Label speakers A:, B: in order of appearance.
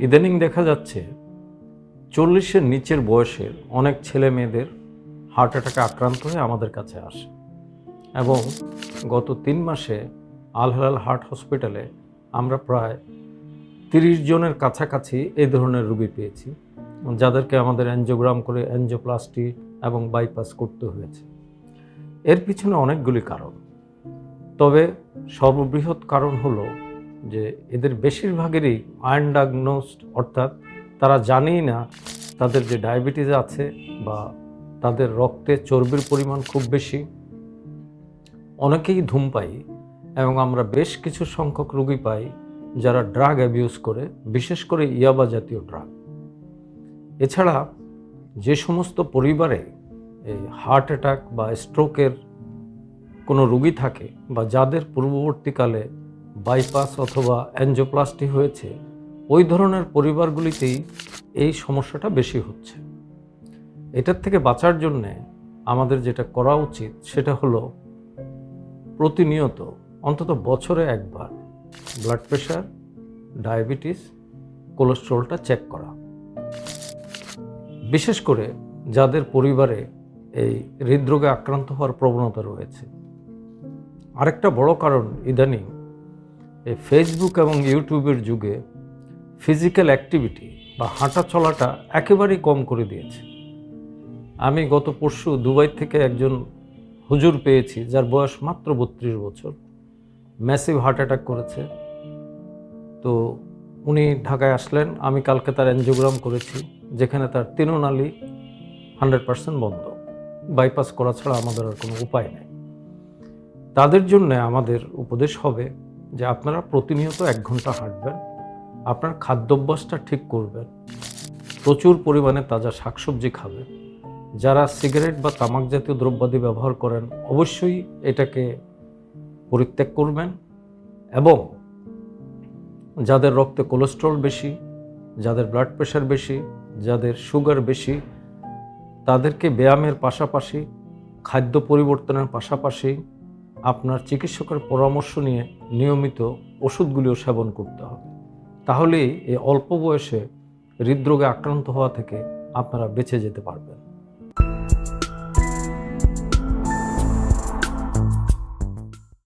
A: ইদানিং দেখা যাচ্ছে চল্লিশের নিচের বয়সের অনেক ছেলে মেয়েদের হার্ট অ্যাটাকে আক্রান্ত হয়ে আমাদের কাছে আসে। এবং গত তিন মাসে আল হেলাল হার্ট হসপিটালে আমরা প্রায় তিরিশ জনের কাছাকাছি এই ধরনের রুগী পেয়েছি, যাদেরকে আমাদের অ্যানজিওগ্রাম করে অ্যানজিওপ্লাস্টি এবং বাইপাস করতে হয়েছে। এর পিছনে অনেকগুলি কারণ, তবে সর্ববৃহৎ কারণ হলো যে এদের বেশিরভাগেরই আয়ন ডায়াগনোসড অর্থাৎ তারা জানেই না তাদের যে ডায়াবেটিস আছে বা তাদের রক্তে চর্বির পরিমাণ খুব বেশি। অনেকেই ধূমপাই এবং আমরা বেশ কিছু সংখ্যক রোগী পাই যারা ড্রাগ অ্যাবিউজ করে, বিশেষ করে ইয়াবা জাতীয় ড্রাগ এছাড়া যে সমস্ত পরিবারে এই হার্ট অ্যাটাক বা স্ট্রোকের কোনো রুগী থাকে বা যাদের পূর্ববর্তীকালে বাইপাস অথবা অ্যানজিওপ্লাস্টি হয়েছে, ওই ধরনের পরিবারগুলিতেই এই সমস্যাটা বেশি হচ্ছে। এটার থেকে বাঁচার জন্যে আমাদের যেটা করা উচিত সেটা হলো প্রতিনিয়ত, অন্তত বছরে একবার ব্লাড প্রেশার, ডায়াবেটিস, কোলেস্ট্রলটা চেক করা। বিশেষ করে যাদের পরিবারে এই হৃদরোগে আক্রান্ত হওয়ার প্রবণতা রয়েছে। আরেকটা বড় কারণ ইদানিং এই ফেসবুক এবং ইউটিউবের যুগে ফিজিক্যাল অ্যাক্টিভিটি বা হাঁটা চলাটা একেবারেই কম করে দিয়েছে। আমি গত পরশু দুবাই থেকে একজন হুজুর পেয়েছি, যার বয়স মাত্র বত্রিশ বছর। ম্যাসিভ হার্ট অ্যাটাক করেছে। তো উনি ঢাকায় আসলেন, আমি কালকে তার অ্যানজিওগ্রাম করেছি, যেখানে তার তিনোনালি হান্ড্রেড পার্সেন্ট বন্ধ। বাইপাস করা ছাড়া আমাদের আর কোনো উপায় নেই। তাদের জন্য আমাদের উপদেশ হবে যে আপনারা প্রতিনিয়ত এক ঘণ্টা হাঁটবেন, আপনার খাদ্যাভ্যাসটা ঠিক করবেন, প্রচুর পরিমাণে তাজা শাকসবজি খাবেন, যারা সিগারেট বা তামাক জাতীয় দ্রব্যাদি ব্যবহার করেন, অবশ্যই এটাকে পরিত্যাগ করবেন এবং যাদের রক্তে কোলেস্ট্রল বেশি, যাদের ব্লাড প্রেশার বেশি, যাদের সুগার বেশি, তাদেরকে ব্যায়ামের পাশাপাশি, খাদ্য পরিবর্তনের পাশাপাশি আপনার চিকিৎসকের পরামর্শ নিয়ে নিয়মিত ওষুধগুলিও সেবন করতে হবে। তাহলেই এই অল্প বয়সে হৃদরোগে আক্রান্ত হওয়া থেকে আপনারা বেঁচে যেতে পারবেন।